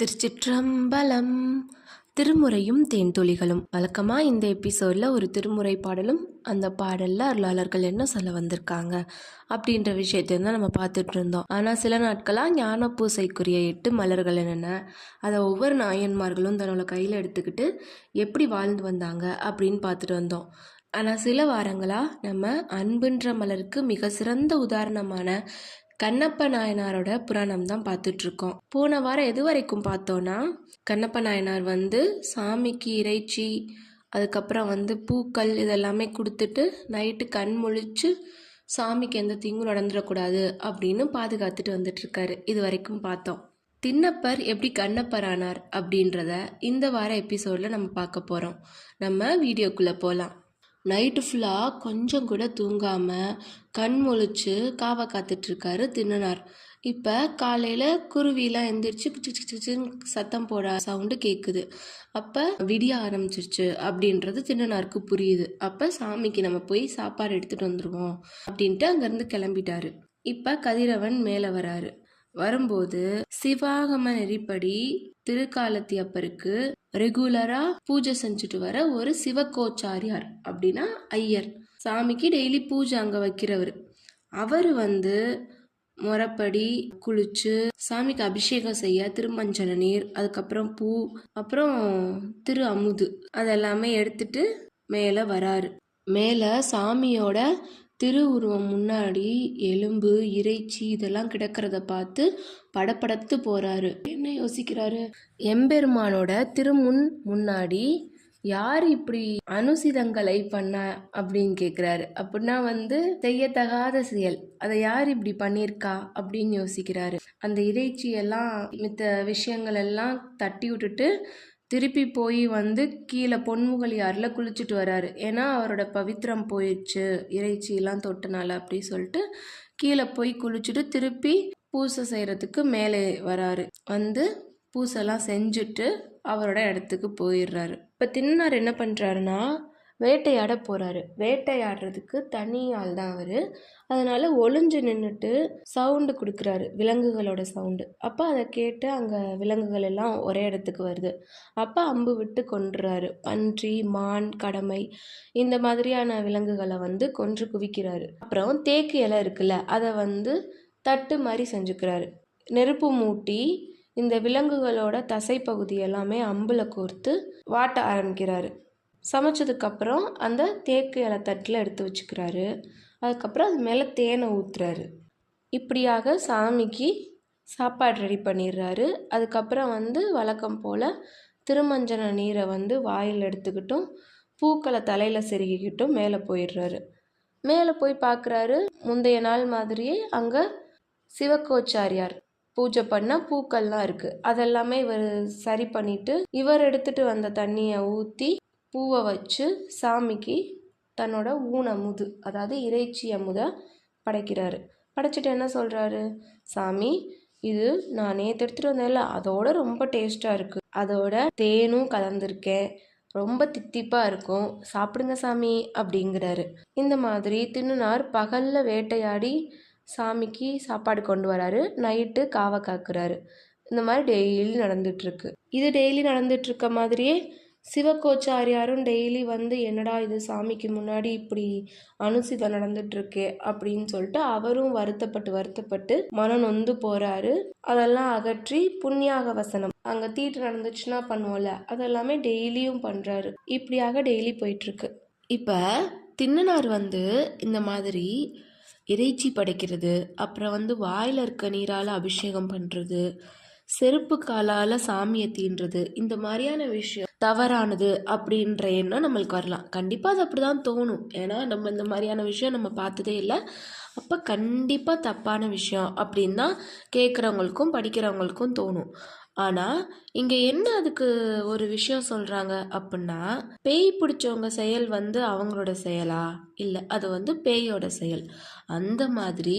திருச்சிற்றம்பலம். திருமுறையும் தேன்தொழிகளும் வழக்கமாக இந்த எபிசோடில் ஒரு திருமுறை பாடலும் அந்த பாடலில் அருளாளர்கள் என்ன சொல்ல வந்திருக்காங்க அப்படின்ற விஷயத்தையும் தான் நம்ம பார்த்துட்டு இருந்தோம். ஆனால் சில நாட்களாக ஞான பூசைக்குரிய எட்டு மலர்கள் என்னென்ன அதை ஒவ்வொரு நாயன்மார்களும் தன்னோட கையில் எடுத்துக்கிட்டு எப்படி வாழ்ந்து வந்தாங்க அப்படின்னு பார்த்துட்டு வந்தோம். ஆனால் சில வாரங்களாக நம்ம அன்புன்ற மலருக்கு மிக சிறந்த உதாரணமான கண்ணப்ப நாயனாரோட புராணம் தான் பார்த்துட்ருக்கோம். போன வாரம் எது வரைக்கும் பார்த்தோன்னா கண்ணப்ப நாயனார் வந்து சாமிக்கு இறைச்சி அதுக்கப்புறம் வந்து பூக்கள் இதெல்லாமே கொடுத்துட்டு நைட்டு கண் முழிச்சு சாமிக்கு எந்த தீங்கும் நடந்துடக்கூடாது அப்படின்னு பாதுகாத்துட்டு வந்துட்டுருக்காரு இது வரைக்கும் பார்த்தோம். தின்னப்பர் எப்படி கண்ணப்பர் ஆனார் அப்படின்றத இந்த வார எபிசோடில் நம்ம பார்க்க போகிறோம் நம்ம வீடியோக்குள்ளே போகலாம் நைட்டு ஃபுல்லாக கொஞ்சம் கூட தூங்காமல் கண் முழிச்சு காவை காத்துட்ருக்காரு தின்னனார் இப்போ காலையில் குருவிலாம் எந்திரிச்சு கிச்சு சத்தம் போட சவுண்டு கேட்குது அப்போ விடிய ஆரம்பிச்சிருச்சு அப்படின்றது தின்னனாருக்கு புரியுது. அப்போ சாமிக்கு நம்ம போய் சாப்பாடு எடுத்துகிட்டு வந்துடுவோம் அப்படின்ட்டு அங்கேருந்து கிளம்பிட்டாரு. இப்போ கதிரவன் மேலே வராரு. வரும்போது சிவாகம நெறிப்படி திருக்காலத்தி அப்பருக்கு ரெகுலரா பூஜை செஞ்சுட்டு வர ஒரு சிவகோச்சாரியார் அப்படின்னா ஐயர். சாமிக்கு டெய்லி பூஜை அங்க வைக்கிறவர். அவர் வந்து முறப்படி குளிச்சு சாமிக்கு அபிஷேகம் செய்ய திருமஞ்சன நீர் அதுக்கப்புறம் பூ அப்புறம் திரு அமுது அதெல்லாமே எடுத்துட்டு மேலே வராரு. மேலே சாமியோட திருவுருவம் முன்னாடி எலும்பு இறைச்சி இதெல்லாம் கிடக்கிறத பார்த்து படப்படத்து போறாரு. என்ன யோசிக்கிறாரு? எம்பெருமானோட திருமுன் முன்னாடி யார் இப்படி அனுசிதங்களை பண்ணா அப்படின்னு கேட்குறாரு அப்படின்னா வந்து செய்யத்தகாத செயல். அதை யார் இப்படி பண்ணியிருக்கா அப்படின்னு யோசிக்கிறாரு. அந்த இறைச்சியெல்லாம் மித்த விஷயங்கள் எல்லாம் தட்டி விட்டுட்டு திருப்பி போய் வந்து கீழே பொன்முகலியாரில் குளிச்சுட்டு வராரு. ஏன்னா அவரோட பவித்திரம் போயிடுச்சு இறைச்சியெல்லாம் தொட்டனால அப்படி சொல்லிட்டு கீழே போய் குளிச்சுட்டு திருப்பி பூசை செய்கிறதுக்கு மேலே வராரு. வந்து பூசெல்லாம் செஞ்சுட்டு அவரோட இடத்துக்கு போயிடுறாரு. இப்போ தின்னார் என்ன பண்ணுறாருன்னா வேட்டையாட போகிறாரு வேட்டையாடுறதுக்கு தனி ஆள் தான் அவர். அதனால் ஒளிஞ்சு நின்றுட்டு சவுண்டு கொடுக்குறாரு விலங்குகளோட சவுண்டு அப்போ அதை கேட்டு அங்கே விலங்குகள் எல்லாம் ஒரே இடத்துக்கு வருது. அப்போ அம்பு விட்டு கொன்றுறாரு. பன்றி மான் கடமை இந்த மாதிரியான விலங்குகளை வந்து கொன்று குவிக்கிறாரு. அப்புறம் தேக்கு இலை இருக்குல்ல அதை வந்து தட்டு மாதிரி செஞ்சுக்கிறாரு. நெருப்பு மூட்டி இந்த விலங்குகளோட தசை பகுதி எல்லாமே அம்பில் கோர்த்து வாட்ட ஆரம்பிக்கிறாரு. சமைச்சதுக்கப்புறம் அந்த தேக்கு இலை தட்டில் எடுத்து வச்சுக்கிறாரு. அதுக்கப்புறம் அது மேலே தேனை ஊற்றுறாரு இப்படியாக சாமிக்கு சாப்பாடு ரெடி பண்ணிடுறாரு. அதுக்கப்புறம் வந்து வழக்கம் போல் திருமஞ்சன நீரை வந்து வாயில் எடுத்துக்கிட்டும் பூக்களை தலையில் செருகிக்கிட்டும் மேலே போயிடுறாரு. மேலே போய் பார்க்குறாரு முந்தைய நாள் மாதிரியே அங்கே சிவகோச்சாரியார் பூஜை பண்ண பூக்கள்லாம் இருக்குது அதெல்லாமே இவர் சரி பண்ணிட்டு இவர் எடுத்துகிட்டு வந்த தண்ணியை ஊற்றி பூவை வச்சு சாமிக்கு தன்னோட ஊன் அமுது அதாவது இறைச்சி அமுதை படைக்கிறாரு. படைச்சிட்டு என்ன சொல்கிறாரு சாமி இது நான் நேற்று எடுத்துகிட்டு வந்தேன்ல அதோட ரொம்ப டேஸ்ட்டாக இருக்குது அதோட தேனும் கலந்துருக்கேன். ரொம்ப தித்திப்பாக இருக்கும். சாப்பிடுங்க சாமி அப்படிங்கிறாரு. இந்த மாதிரி தின்னுனார். பகலில் வேட்டையாடி சாமிக்கு சாப்பாடு கொண்டு வராரு. நைட்டு காவை காக்குறாரு. இந்த மாதிரி டெய்லி நடந்துட்டுருக்கு இது டெய்லி நடந்துட்டுருக்க மாதிரியே சிவகோச்சாரியாரும் டெய்லி வந்து என்னடா இது? சாமிக்கு முன்னாடி இப்படி அனுசிதம் நடந்துட்டுருக்கு அப்படின்னு சொல்லிட்டு அவரும் வருத்தப்பட்டு வருத்தப்பட்டு மனம் நொந்து போகிறாரு அதெல்லாம் அகற்றி புண்ணியாக வசனம். அங்கே தீட்டு நடந்துச்சுன்னா பண்ணுவோம்ல அதெல்லாமே டெய்லியும் பண்ணுறாரு இப்படியாக டெய்லி போயிட்டுருக்கு. இப்போ தின்னனார் வந்து இந்த மாதிரி இறைச்சி படைக்கிறது அப்புறம் வந்து வாயில் இருக்க நீரால் அபிஷேகம் பண்ணுறது செருப்பு காலால் சாமியை தீண்டுறது இந்த மாதிரியான விஷயம் தவறானது அப்படின்ற எண்ணம் நம்மளுக்கு வரலாம். கண்டிப்பாக அது அப்படி தான் தோணும். ஏன்னா நம்ம இந்த மாதிரியான விஷயம் நம்ம பார்த்ததே இல்லை. அப்போ கண்டிப்பாக தப்பான விஷயம் அப்படின்னா கேட்குறவங்களுக்கும் படிக்கிறவங்களுக்கும் தோணும். ஆனால் இங்கே என்ன அதுக்கு ஒரு விஷயம் சொல்கிறாங்க அப்படின்னா பேய் பிடிச்சவங்க செயல் வந்து அவங்களோட செயலா? இல்லை அது வந்து பேயோட செயல். அந்த மாதிரி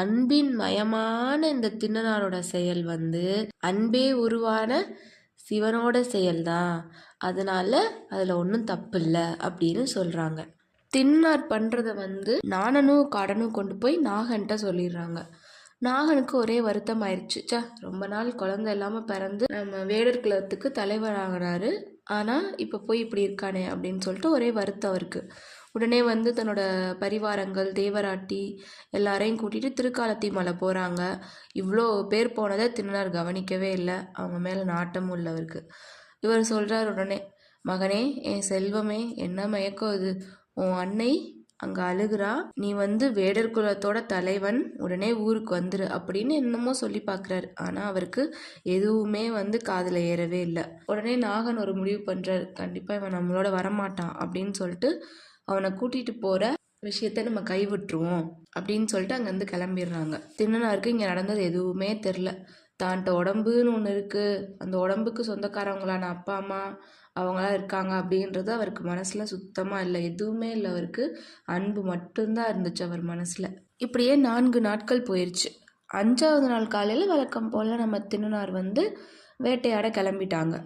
அன்பின் மயமான இந்த திண்ணனாரோட செயல் வந்து அன்பே உருவான சிவனோட செயல்தான். அதனால அதில் ஒன்றும் தப்பு இல்லை அப்படின்னு சொல்கிறாங்க தின்னார் பண்ணுறத வந்து நாணனும் கடனும் கொண்டு போய் நாகன்ட்ட சொல்லிடுறாங்க. நாகனுக்கு ஒரே வருத்தம் ஆயிடுச்சு ச்சே ரொம்ப நாள் குழந்தை இல்லாமல் பிறந்து நம்ம வேடர் குலத்துக்கு தலைவராகிறாரு. ஆனால் இப்போ போய் இப்படி இருக்கானே அப்படின்னு சொல்லிட்டு ஒரே வருத்தம் இருக்குது உடனே வந்து தன்னோட பரிவாரங்கள் தேவராட்டி எல்லாரையும் கூட்டிகிட்டு திருக்காலத்தி மலை போகிறாங்க இவ்வளோ பேர் போனதை திருநார் கவனிக்கவே இல்லை. அவங்க மேலே நாட்டமும் உள்ளவருக்கு இவர் சொல்கிறார் உடனே மகனே என் செல்வமே என்ன மயக்கம் அது உன் அன்னை அங்கே அழுகுறா. நீ வந்து வேடர் குலத்தோட தலைவன். உடனே ஊருக்கு வந்துரு அப்படின்னு என்னமோ சொல்லி பார்க்குறாரு ஆனால் அவருக்கு எதுவுமே வந்து காதில் ஏறவே இல்லை. உடனே நாகன் ஒரு முடிவு பண்ணுறாரு கண்டிப்பாக இவன் நம்மளோட வரமாட்டான் அப்படின்னு சொல்லிட்டு அவனை கூட்டிகிட்டு போகிற விஷயத்த நம்ம கைவிட்டுருவோம் அப்படின்னு சொல்லிட்டு அங்கேருந்து கிளம்பிடுறாங்க. திண்ணனாருக்கு இங்கே நடந்தது எதுவுமே தெரில. தான்ட்ட உடம்புன்னு ஒன்று இருக்குது அந்த உடம்புக்கு சொந்தக்காரவங்களான அப்பா அம்மா அவங்களாம் இருக்காங்க அப்படின்றது அவருக்கு மனசில் சுத்தமாக இல்லை. எதுவுமே இல்லை அவருக்கு. அன்பு மட்டும்தான் இருந்துச்சு அவர் மனசில். இப்படியே நான்கு நாட்கள் போயிடுச்சு அஞ்சாவது நாள் காலையில் வழக்கம் போல் நம்ம திருநார் வந்து வேட்டையாட கிளம்பிட்டாங்க.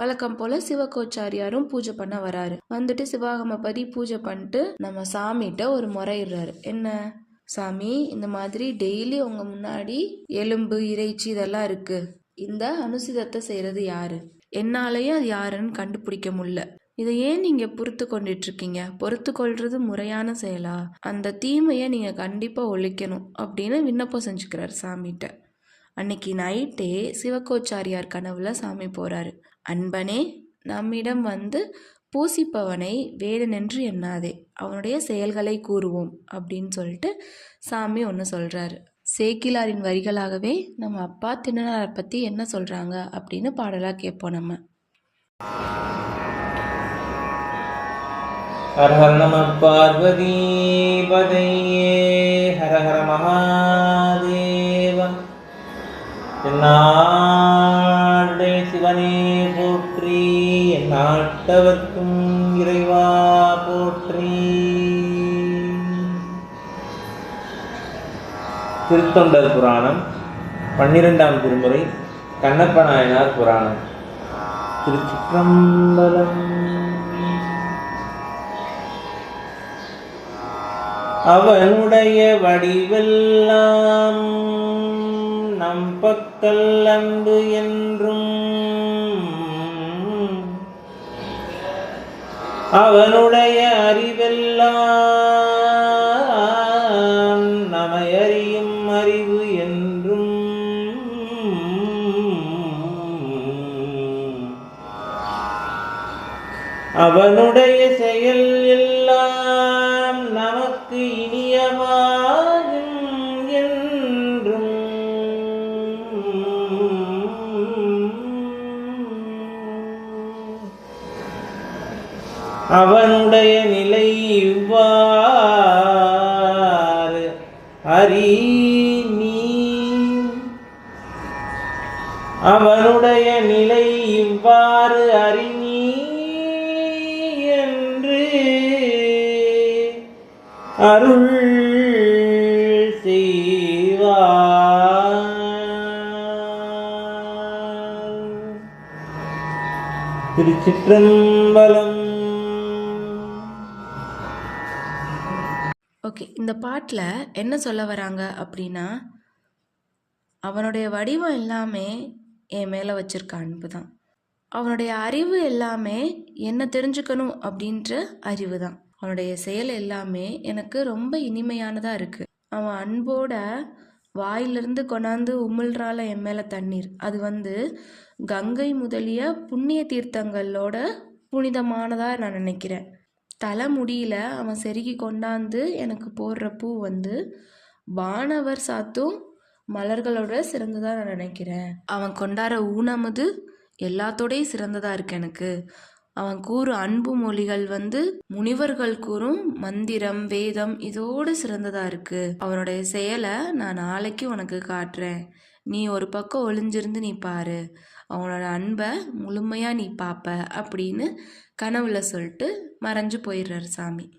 வழக்கம் போல் சிவகோச்சாரியாரும் பூஜை பண்ண வராரு. வந்துட்டு சிவாகமபதி பூஜை பண்ணிட்டு நம்ம சாமிகிட்ட ஒரு முறையிடுறாரு. என்ன? சாமி இந்த மாதிரி டெய்லி உங்க முன்னாடி எலும்பு இறைச்சி இதெல்லாம் இருக்கு. இந்த அனுசிதத்தை செய்யறது யாரு? என்னாலேயும் அது யாருன்னு கண்டுபிடிக்க முடியல. இதை ஏன் நீங்க பொறுத்து கொண்டுட்டு இருக்கீங்க பொறுத்து கொள்றது முறையான செயலா? அந்த தீமையை நீங்க கண்டிப்பா ஒழிக்கணும் அப்படின்னு விண்ணப்பம் செஞ்சுக்கிறார் சாமிகிட்ட. அன்னைக்கு நைட்டே சிவகோச்சாரியார் கனவுல சாமி போறாரு. அன்பனே நம்மிடம் வந்து பூசிப்பவனை வேடனென்று எண்ணாதே அவனுடைய செயல்களை கூறுவோம் அப்படின்னு சொல்லிட்டு சாமி ஒன்று சொல்கிறாரு சேக்கிலாரின் வரிகளாகவே நம்ம அப்பா திண்ணனாரை பற்றி என்ன சொல்கிறாங்க அப்படின்னு பாடலாக கேட்போம் நம்ம. ஹர ஹர நம பார்வதி பதையே ஹர ஹர மகாதேவ என்னாடே போற்றி நாட்டவர்க்கும் இறைவா போற்றி. திருத்தொண்டர் புராணம் பன்னிரெண்டாம் திருமுறை கண்ணப்ப நாயனார் புராணம். திருச்சிற்றம்பலம். அவனுடைய வடிவெல்லாம் நம் பக்கல் அன்பு என்றும் அவனுடைய அறிவெல்லாம் நமையறியும் அறிவு என்றும். அவனுடைய அவனுடைய நிலை இவ்வாறு. அறி நீ. அவனுடைய நிலை இவ்வாறு அறிநீ என்று அருள் செய்வார் திருச்சிற்றம்பலம் ஓகே இந்த பாட்டில் என்ன சொல்ல வராங்க அப்படின்னா அவனுடைய வடிவம் எல்லாமே என் மேலே வச்சிருக்க அன்பு தான் அவனுடைய அறிவு எல்லாமே என்ன தெரிஞ்சுக்கணும் அப்படின்ற அறிவு தான் அவனுடைய செயல் எல்லாமே எனக்கு ரொம்ப இனிமையானதாக இருக்குது அவன் அன்போட வாயிலிருந்து கொண்டாந்து உமிழ்றால என் மேலே தண்ணீர். அது வந்து கங்கை முதலிய புண்ணிய தீர்த்தங்களோட புனிதமானதாக நான் நினைக்கிறேன். தலைமுடியில் அவன் செருகி கொண்டாந்து எனக்கு போடுற பூ வந்து வானவர் சாத்தும் மலர்களோட சிறந்ததாக நான் நினைக்கிறேன். அவன் கொண்டாடுற ஊனமுது எல்லாத்தோடையும் சிறந்ததாக இருக்கு எனக்கு. அவன் கூறும் அன்பு மொழிகள் வந்து முனிவர்கள் கூறும் மந்திரம் வேதம் இதோடு சிறந்ததாக இருக்கு. அவனுடைய செயலை நான் நாளைக்கு உனக்கு காட்டுறேன். நீ ஒரு பக்கம் ஒளிஞ்சிருந்து நீ பாரு. அவனோட அன்பை முழுமையாக நீ பார்ப்ப அப்படின்னு கனவுல சொல்லிட்டு மறைஞ்சு போயிடுறாரு சாமி.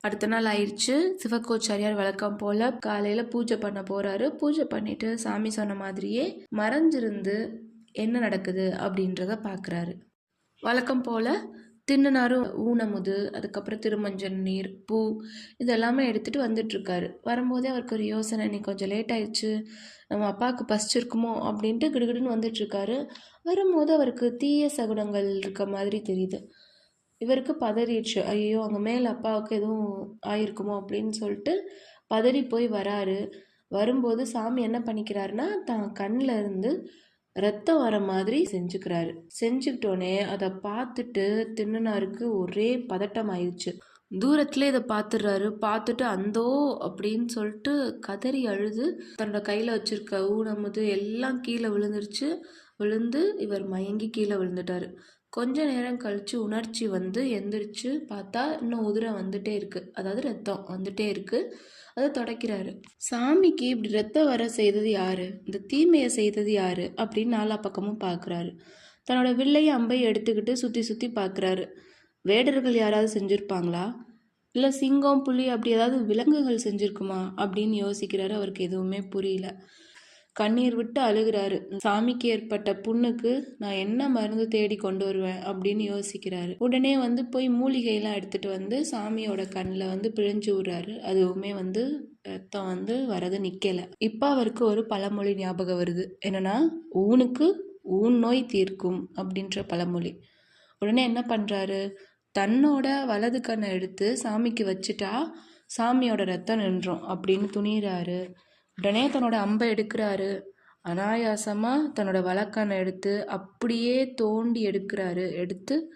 அடுத்த நாள் ஆயிடுச்சு. சிவகோச்சாரியார் வழக்கம் போல் காலையில் பூஜை பண்ண போகிறாரு பூஜை பண்ணிட்டு சாமி சொன்ன மாதிரியே மறைஞ்சிருந்து என்ன நடக்குது அப்படின்றத பார்க்குறாரு வழக்கம் போல் தின்னுனாரும் ஊனமுது அதுக்கப்புறம் திருமஞ்சன் நீர் பூ இதெல்லாமே எடுத்துகிட்டு வந்துட்டுருக்காரு. வரும்போதே அவருக்கு ஒரு யோசனை இன்னைக்கு கொஞ்சம் லேட் ஆயிடுச்சு நம்ம அப்பாவுக்கு பசிச்சிருக்குமோ? அப்படின்ட்டு கிடுகிடுன்னு வந்துட்டுருக்காரு. வரும்போது அவருக்கு தீய சகுனங்கள் இருக்க மாதிரி தெரியுது. இவருக்கு பதறிடுச்சு. ஐயோ அங்கே மேலே அப்பாவுக்கு எதுவும் ஆயிருக்குமோ? அப்படின்னு சொல்லிட்டு பதறி போய் வராரு. வரும்போது சாமி என்ன பண்ணிக்கிறாருன்னா தான் கண்ணில் இருந்து ரத்தம் வர மாதிரி செஞ்சுக்கிறாரு. செஞ்சுக்கிட்டோன்னே அதை பார்த்துட்டு தின்னனாருக்கு ஒரே பதட்டம் ஆயிடுச்சு தூரத்துல இதை பார்த்துடுறாரு பார்த்துட்டு அந்தோ அப்படின்னு சொல்லிட்டு கதறி அழுது தன்னோட கையில் வச்சிருக்க ஊனமுது எல்லாம் கீழே விழுந்துருச்சு. விழுந்து இவர் மயங்கி கீழே விழுந்துட்டாரு. கொஞ்ச நேரம் கழிச்சு உணர்ச்சி வந்து எந்திரிச்சு பார்த்தா இன்னும் உதிரை வந்துட்டே இருக்கு. அதாவது ரத்தம் வந்துட்டே இருக்கு. அதை தொடக்கிறாரு. சாமிக்கு இப்படி ரத்தம் வர செய்தது யாரு? இந்த தீமையை செய்தது யாரு? அப்படின்னு நாலா பக்கமும் பார்க்குறாரு. தன்னோட வில்லையும் அம்பையும் எடுத்துக்கிட்டு சுற்றி சுற்றி பார்க்குறாரு. வேடர்கள் யாராவது செஞ்சுருப்பாங்களா? இல்லை சிங்கம் புலி அப்படி ஏதாவது விலங்குகள் செஞ்சுருக்குமா? அப்படின்னு யோசிக்கிறாரு. அவருக்கு எதுவுமே புரியல. கண்ணீர் விட்டு அழுகிறாரு. சாமிக்கு ஏற்பட்ட புண்ணுக்கு நான் என்ன மருந்து தேடி கொண்டு வருவேன் அப்படின்னு யோசிக்கிறாரு. உடனே வந்து போய் மூலிகையெல்லாம் எடுத்துட்டு வந்து சாமியோட கண்ணில் வந்து பிழிஞ்சு விடுறாரு அதுவுமே வந்து ரத்தம் வந்து வரது நிக்கல. இப்போ அவருக்கு ஒரு பழமொழி ஞாபகம் வருது. என்னன்னா ஊனுக்கு ஊன் நோய் தீர்க்கும் அப்படின்ற பழமொழி. உடனே என்ன பண்றாரு? தன்னோட வலது கண்ணை எடுத்து சாமிக்கு வச்சுட்டா சாமியோட ரத்தம் நின்றோம் அப்படின்னு துணிகிறாரு உடனே தன்னோட அம்பை எடுக்கிறாரு. அனாயாசமாக தன்னோட வழக்கண்ணை எடுத்து அப்படியே தோண்டி எடுக்கிறாரு. எடுத்து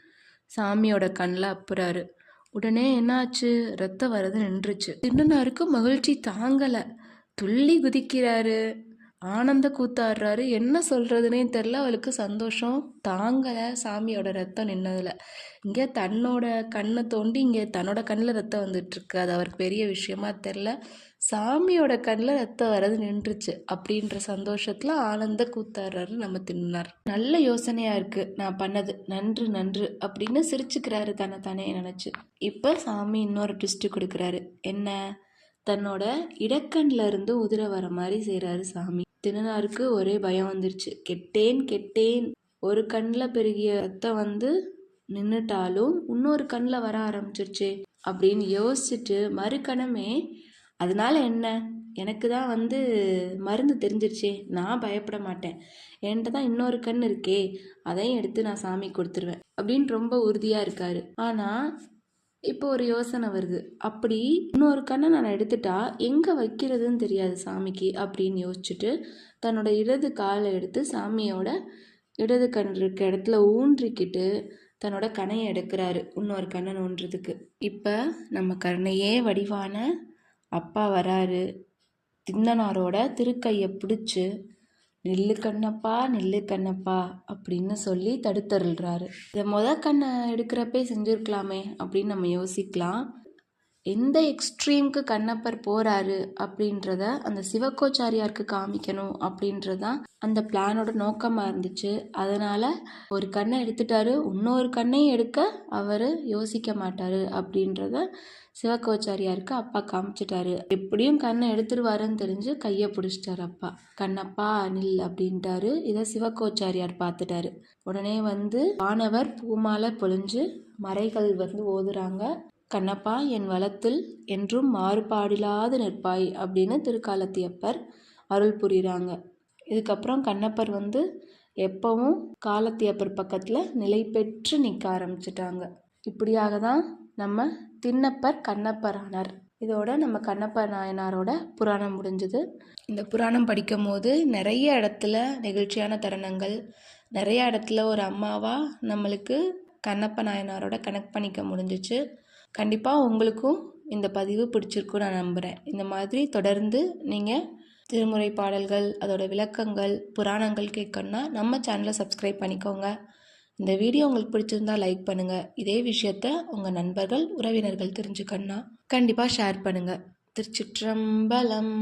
சாமியோட கண்ணில் அப்புறாரு. உடனே என்னாச்சு? ரத்தம் வர்றது நின்றுச்சு. தின்னனாருக்கு மகிழ்ச்சி தாங்கலை. துள்ளி குதிக்கிறாரு. ஆனந்த கூத்தாடுறாரு. என்ன சொல்கிறதுனே தெரில. அவளுக்கு சந்தோஷம் தாங்கலை சாமியோட ரத்தம் நின்னதில். இங்கே தன்னோட கண்ணை தோண்டி இங்கே தன்னோட கண்ணில் ரத்தம் வந்துட்டுருக்கு. அது அவருக்கு பெரிய விஷயமா தெரில. சாமியோட கண்ணில் ரத்தம் வர்றது நின்றுச்சு. அப்படின்ற சந்தோஷத்தில் ஆனந்த கூத்தாடுறாரு நம்ம தின்னார் நல்ல யோசனையாக இருக்குது நான் பண்ணது. நன்று நன்று அப்படின்னு சிரிச்சுக்கிறாரு தன்னை தானே நினச்சி. இப்போ சாமி இன்னொரு ட்விஸ்ட்டு கொடுக்குறாரு. என்ன? தன்னோட இடக்கண்ணில் இருந்து உதிர வர மாதிரி செய்கிறாரு சாமி. தினனாருக்கு ஒரே பயம் வந்துருச்சு. கெட்டேன் கெட்டேன். ஒரு கண்ணில் பெருகிய ரத்தம் வந்து நின்றுட்டாலும் இன்னொரு கண்ணில் வர ஆரம்பிச்சிருச்சே அப்படின்னு யோசிச்சுட்டு மறுக்கணமே அதனால என்ன? எனக்கு தான் வந்து மருந்து தெரிஞ்சிருச்சே. நான் பயப்பட மாட்டேன். என்கிட்ட தான் இன்னொரு கண் இருக்கே. அதையும் எடுத்து நான் சாமி கொடுத்துருவேன். அப்படின்னு ரொம்ப உறுதியாக இருக்காரு. ஆனால் இப்போ ஒரு யோசனை வருது. அப்படி இன்னொரு கண்ணை நான் எடுத்துட்டா எங்கே வைக்கிறதுன்னு தெரியாது சாமிக்கு அப்படின்னு யோசிச்சுட்டு தன்னோட இடது காலை எடுத்து சாமியோட இடது கண் இருக்க இடத்துல ஊன்றிக்கிட்டு தன்னோட கணையை எடுக்கிறாரு. இன்னொரு கண்ணை ஊன்றதுக்கு இப்போ நம்ம கண்ணையே வடிவான அப்பா வராரு. திண்ணனாரோட திருக்கையை பிடிச்சி நில்லு கண்ணப்பா நில்லு கண்ணப்பா அப்படின்னு சொல்லி தடுத்தருள்றாரு. இதை மொதல் கண்ணை எடுக்கிறப்பே செஞ்சுருக்கலாமே அப்படின்னு நம்ம யோசிக்கலாம். எந்த எக்ஸ்ட்ரீம்க்கு கண்ணப்பர் போகிறாரு அப்படின்றத அந்த சிவகோச்சாரியாருக்கு காமிக்கணும் அப்படின்றதான் அந்த பிளானோட நோக்கமாக இருந்துச்சு. அதனால் ஒரு கண்ணை எடுத்துட்டாரு இன்னொரு கண்ணையும் எடுக்க அவர் யோசிக்க மாட்டார் அப்படின்றத சிவகோச்சாரியாருக்கு அப்பா காமிச்சிட்டாரு. எப்படியும் கண்ணை எடுத்துருவாருன்னு தெரிஞ்சு கையை பிடிச்சிட்டாரு அப்பா. கண்ணப்பா அனில் அப்படின்ட்டாரு. இதை சிவகோச்சாரியார் பார்த்துட்டாரு. உடனே வந்து வானவர் பூமாலை பொழிஞ்சு மறைகள் வந்து ஓதுறாங்க. கண்ணப்பா என் வளத்தில் என்றும் மாறுபாடில்லாது நிற்பாய் அப்படின்னு திருக்காலத்தியப்பர் அருள் புரிகிறாங்க இதுக்கப்புறம் கண்ணப்பர் வந்து எப்பவும் காலத்தியப்பர் பக்கத்தில் நிலை பெற்று நிற்க ஆரம்பிச்சிட்டாங்க. இப்படியாக தான் நம்ம திண்ணப்பர் கண்ணப்பர் ஆனார் இதோட நம்ம கண்ணப்ப நாயனாரோட புராணம் முடிஞ்சுது. இந்த புராணம் படிக்கும் போது நிறைய இடத்துல நெகிழ்ச்சியான தருணங்கள் நிறைய இடத்துல ஒரு அம்மாவாக நம்மளுக்கு கண்ணப்ப நாயனாரோட கனெக்ட் பண்ணிக்க முடிஞ்சிச்சு. கண்டிப்பாக உங்களுக்கும் இந்த பதிவு பிடிச்சிருக்கும் நான் நம்புகிறேன் இந்த மாதிரி தொடர்ந்து நீங்கள் திருமுறை பாடல்கள் அதோட விளக்கங்கள் புராணங்கள் கேட்கணுன்னா நம்ம சேனலை சப்ஸ்கிரைப் பண்ணிக்கோங்க. இந்த வீடியோ உங்களுக்கு பிடிச்சிருந்தா லைக் பண்ணுங்கள் இதே விஷயத்த உங்கள் நண்பர்கள் உறவினர்கள் தெரிஞ்சுக்கணுன்னா கண்டிப்பாக ஷேர் பண்ணுங்கள் திருச்சிற்றம்பலம்.